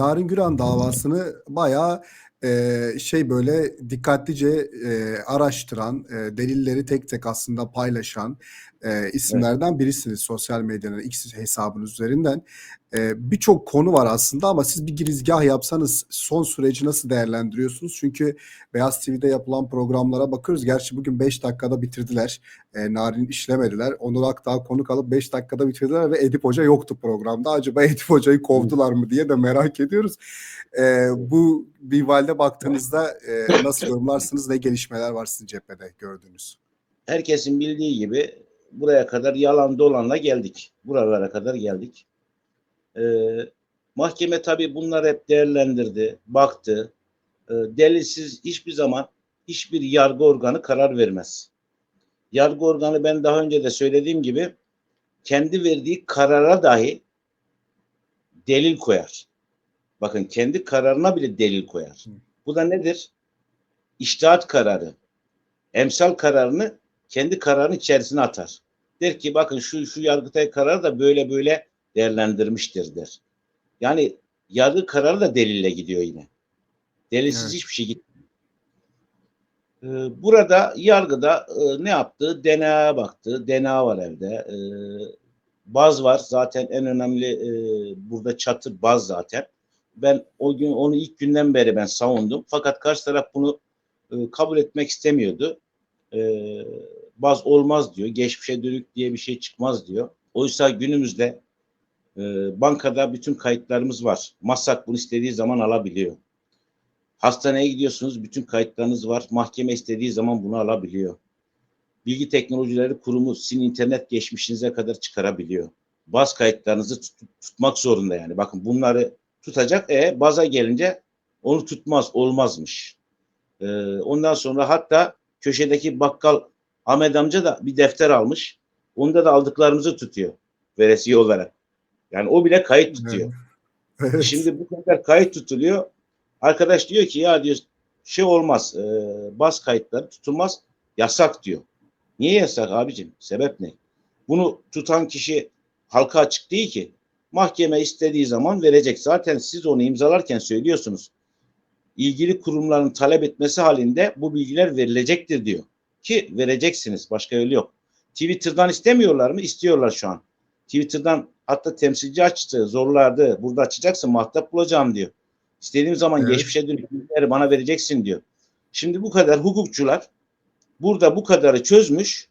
Narin Güran davasını bayağı e, şey böyle dikkatlice e, araştıran, e, delilleri tek tek aslında paylaşan e, isimlerden birisiniz sosyal medyanın X hesabınız üzerinden. E, Birçok konu var aslında ama siz bir girizgah yapsanız son süreci nasıl değerlendiriyorsunuz? Çünkü Beyaz TV'de yapılan programlara bakıyoruz. Gerçi bugün 5 dakikada bitirdiler. E, Narin işlemediler. Onur Akdağ konuk alıp 5 dakikada bitirdiler ve Edip Hoca yoktu programda. Acaba Edip Hoca'yı kovdular mı diye de merak ediyoruz. E, bu minvalde baktığınızda e, nasıl yorumlarsınız? Ne gelişmeler var sizin cephede gördüğünüz? Herkesin bildiği gibi buraya kadar yalan dolanla geldik. Buralara kadar geldik. Ee, mahkeme tabii bunları hep değerlendirdi, baktı. Ee, delilsiz hiçbir zaman hiçbir yargı organı karar vermez. Yargı organı ben daha önce de söylediğim gibi kendi verdiği karara dahi delil koyar. Bakın kendi kararına bile delil koyar. Bu da nedir? İçtihat kararı. Emsal kararını kendi kararının içerisine atar. Der ki bakın şu şu yargıtay kararı da böyle böyle değerlendirmiştir der. Yani yargı kararı da delille gidiyor yine. Delilsiz Evet. hiçbir şey gitmiyor. Ee, burada yargıda e, ne yaptı? DNA baktı. DNA var evde. Ee, baz var. Zaten en önemli e, burada çatı baz zaten. Ben o gün onu ilk günden beri ben savundum. Fakat karşı taraf bunu e, kabul etmek istemiyordu. E, baz olmaz diyor. Geçmişe dönük diye bir şey çıkmaz diyor. Oysa günümüzde e, bankada bütün kayıtlarımız var. Masak bunu istediği zaman alabiliyor. Hastaneye gidiyorsunuz bütün kayıtlarınız var. Mahkeme istediği zaman bunu alabiliyor. Bilgi Teknolojileri Kurumu sizin internet geçmişinize kadar çıkarabiliyor. Baz kayıtlarınızı tut- tutmak zorunda yani. Bakın bunları tutacak. E baza gelince onu tutmaz, olmazmış. E, ondan sonra hatta köşedeki bakkal Ahmet amca da bir defter almış. Onda da aldıklarımızı tutuyor veresiye olarak. Yani o bile kayıt tutuyor. Evet. Şimdi bu kadar kayıt tutuluyor. Arkadaş diyor ki ya diyor şey olmaz. E, bas kayıtları tutulmaz. Yasak diyor. Niye yasak abicim? Sebep ne? Bunu tutan kişi halka açık değil ki. Mahkeme istediği zaman verecek. Zaten siz onu imzalarken söylüyorsunuz. İlgili kurumların talep etmesi halinde bu bilgiler verilecektir diyor. Ki vereceksiniz. Başka yolu yok. Twitter'dan istemiyorlar mı? İstiyorlar şu an. Twitter'dan hatta temsilci açtı, zorlardı. Burada açacaksın, muhatap bulacağım diyor. İstediğim zaman Evet. geçmişe dönük bilgileri bana vereceksin diyor. Şimdi bu kadar hukukçular burada bu kadarı çözmüş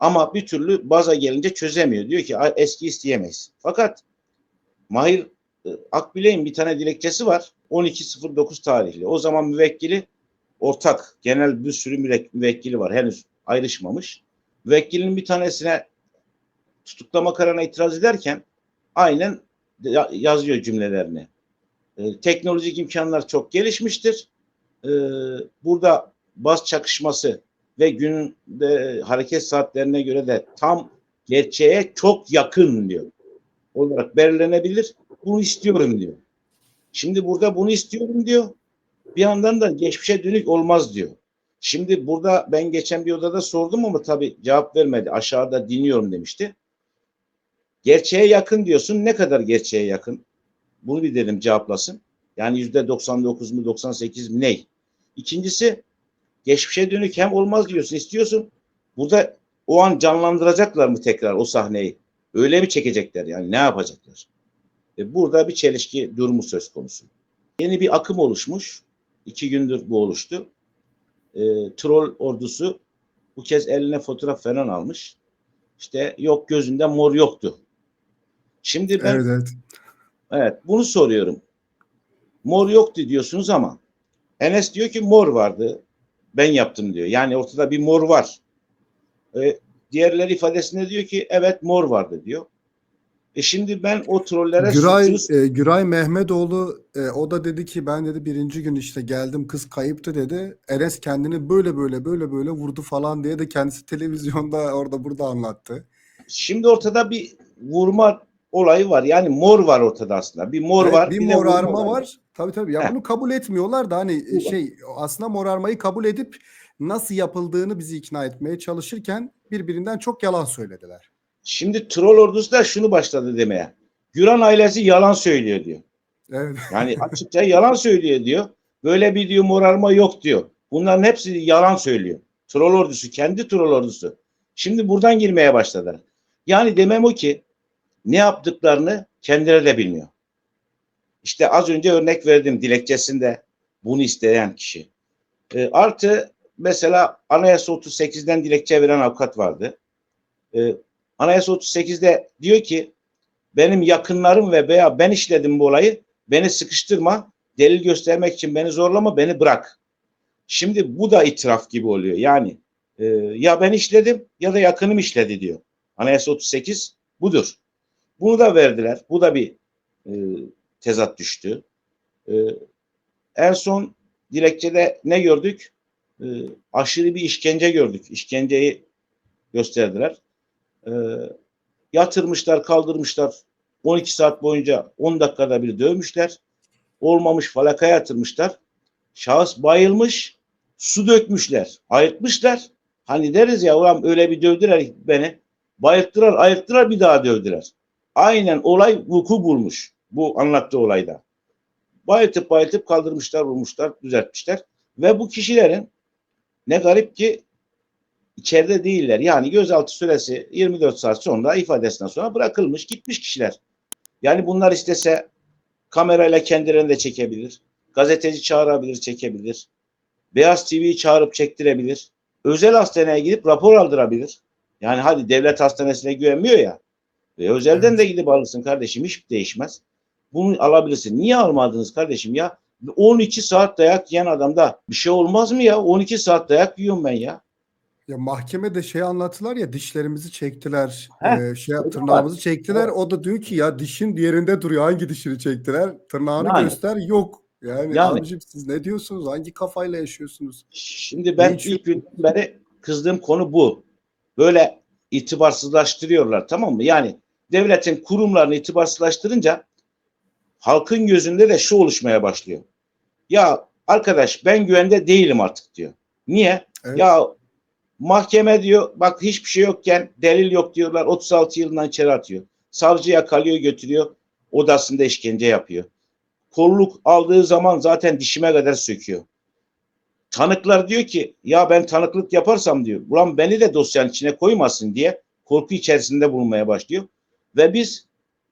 ama bir türlü baza gelince çözemiyor. Diyor ki "Ay, eski isteyemeyiz. Fakat Mahir e, Akbilek'in bir tane dilekçesi var. 12.09 tarihli. O zaman müvekkili ortak. Genel bir sürü müvek- müvekkili var. Henüz ayrışmamış. Müvekkilinin bir tanesine tutuklama kararına itiraz ederken aynen ya- yazıyor cümlelerini. E, teknolojik imkanlar çok gelişmiştir. E, burada baz çakışması ve günün de hareket saatlerine göre de tam gerçeğe çok yakın diyor. Olarak belirlenebilir. Bunu istiyorum diyor. Şimdi burada bunu istiyorum diyor. Bir yandan da geçmişe dönük olmaz diyor. Şimdi burada ben geçen bir odada sordum ama tabii cevap vermedi. Aşağıda dinliyorum demişti. Gerçeğe yakın diyorsun. Ne kadar gerçeğe yakın? Bunu bir dedim cevaplasın. Yani yüzde 99 mu 98 mi ney? İkincisi geçmişe dönük hem olmaz diyorsun istiyorsun. Burada o an canlandıracaklar mı tekrar o sahneyi? Öyle mi çekecekler yani ne yapacaklar? E burada bir çelişki durumu söz konusu. Yeni bir akım oluşmuş. İki gündür bu oluştu. E, troll ordusu bu kez eline fotoğraf falan almış. İşte yok gözünde mor yoktu. Şimdi ben Evet, evet. Evet, bunu soruyorum. Mor yoktu diyorsunuz ama Enes diyor ki mor vardı. Ben yaptım diyor. Yani ortada bir mor var. E, diğerleri ifadesinde diyor ki evet mor vardı diyor. E şimdi ben o trollere Güray, e, Güray Mehmetoğlu e, o da dedi ki ben dedi birinci gün işte geldim kız kayıptı dedi. Enes kendini böyle böyle böyle böyle vurdu falan diye de kendisi televizyonda orada burada anlattı. şimdi ortada bir vurma olayı var. Yani mor var ortada aslında. Bir mor Evet, var. bir vurma morarma var. Tabii tabii. Ya Heh. bunu kabul etmiyorlar da hani e, Bu- şey aslında morarmayı kabul edip nasıl yapıldığını bizi ikna etmeye çalışırken birbirinden çok yalan söylediler. Şimdi troll ordusu da şunu başladı demeye. Güran ailesi yalan söylüyor diyor. Evet. Yani açıkça yalan söylüyor diyor. Böyle bir diyor morarma yok diyor. Bunların hepsi yalan söylüyor. Troll ordusu, kendi troll ordusu. Şimdi buradan girmeye başladılar. Yani demem o ki ne yaptıklarını kendileri de bilmiyor. İşte az önce örnek verdim dilekçesinde bunu isteyen kişi. E, artı mesela Anayasa 38'den dilekçe veren avukat vardı. E, Anayasa 38'de diyor ki benim yakınlarım ve veya ben işledim bu olayı beni sıkıştırma, delil göstermek için beni zorlama, beni bırak. Şimdi bu da itiraf gibi oluyor. Yani e, ya ben işledim ya da yakınım işledi diyor. Anayasa 38 budur. Bunu da verdiler. Bu da bir e, tezat düştü. E, en son dilekçede ne gördük? E, aşırı bir işkence gördük. İşkenceyi gösterdiler. E, yatırmışlar, kaldırmışlar. 12 saat boyunca 10 dakikada bir dövmüşler. Olmamış falakaya yatırmışlar. Şahıs bayılmış, su dökmüşler, ayırtmışlar. Hani deriz ya ulan öyle bir dövdüler beni. Bayılttılar, ayırttılar bir daha dövdüler. Aynen olay vuku bulmuş bu anlattığı olayda. Bayıltıp bayıltıp kaldırmışlar, vurmuşlar, düzeltmişler. Ve bu kişilerin ne garip ki içeride değiller. Yani gözaltı süresi 24 saat sonra ifadesinden sonra bırakılmış gitmiş kişiler. Yani bunlar istese kamerayla kendilerini de çekebilir. Gazeteci çağırabilir, çekebilir. Beyaz TV'yi çağırıp çektirebilir. Özel hastaneye gidip rapor aldırabilir. Yani hadi devlet hastanesine güvenmiyor ya. Ve özelden de gidip alırsın kardeşim hiç değişmez. Bunu alabilirsin. Niye almadınız kardeşim ya? 12 saat dayak yiyen adamda bir şey olmaz mı ya? 12 saat dayak yiyorum ben ya. Ya mahkemede şey anlattılar ya dişlerimizi çektiler. Heh, e, şey tırnağımızı çektiler. O da diyor ki ya dişin yerinde duruyor. Hangi dişini çektiler? Tırnağını Yani. göster. Yok. Yani, Yani. abicim siz ne diyorsunuz? Hangi kafayla yaşıyorsunuz? Şimdi ben Hiç- ilk günden beri kızdığım konu bu. Böyle itibarsızlaştırıyorlar tamam mı? Yani devletin kurumlarını itibarsızlaştırınca halkın gözünde de şu oluşmaya başlıyor. Ya arkadaş ben güvende değilim artık diyor. Niye? Evet. Ya mahkeme diyor bak hiçbir şey yokken delil yok diyorlar 36 yılından içeri atıyor. Savcı yakalıyor götürüyor odasında işkence yapıyor. Kolluk aldığı zaman zaten dişime kadar söküyor. Tanıklar diyor ki ya ben tanıklık yaparsam diyor. Ulan beni de dosyanın içine koymasın diye korku içerisinde bulunmaya başlıyor. Ve biz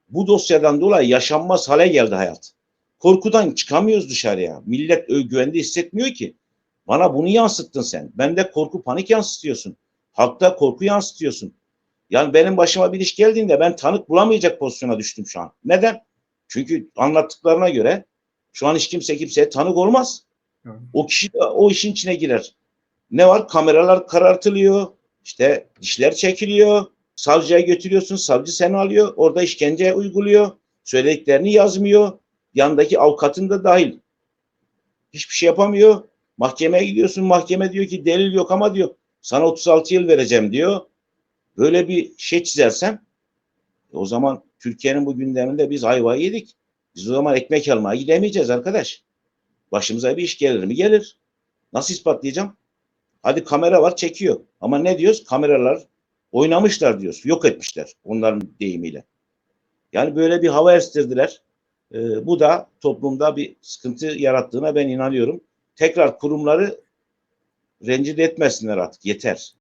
bu dosyadan dolayı yaşanmaz hale geldi hayat. Korkudan çıkamıyoruz dışarıya. Millet güvende hissetmiyor ki. Bana bunu yansıttın sen. Bende korku panik yansıtıyorsun. Halkta korku yansıtıyorsun. Yani benim başıma bir iş geldiğinde ben tanık bulamayacak pozisyona düştüm şu an. Neden? Çünkü anlattıklarına göre şu an hiç kimse kimseye tanık olmaz. Evet. O kişi de o işin içine girer. Ne var? Kameralar karartılıyor. İşte dişler çekiliyor. Savcıya götürüyorsun. Savcı seni alıyor. Orada işkence uyguluyor. Söylediklerini yazmıyor. Yandaki avukatın da dahil. Hiçbir şey yapamıyor. Mahkemeye gidiyorsun. Mahkeme diyor ki delil yok ama diyor sana 36 yıl vereceğim diyor. Böyle bir şey çizersem e o zaman Türkiye'nin bu gündeminde biz ayvayı yedik. Biz o zaman ekmek almaya gidemeyeceğiz arkadaş. Başımıza bir iş gelir mi? Gelir. Nasıl ispatlayacağım? Hadi kamera var çekiyor. Ama ne diyoruz? Kameralar oynamışlar diyoruz. Yok etmişler onların deyimiyle. Yani böyle bir hava estirdiler. Ee, bu da toplumda bir sıkıntı yarattığına ben inanıyorum. Tekrar kurumları rencide etmesinler artık. Yeter.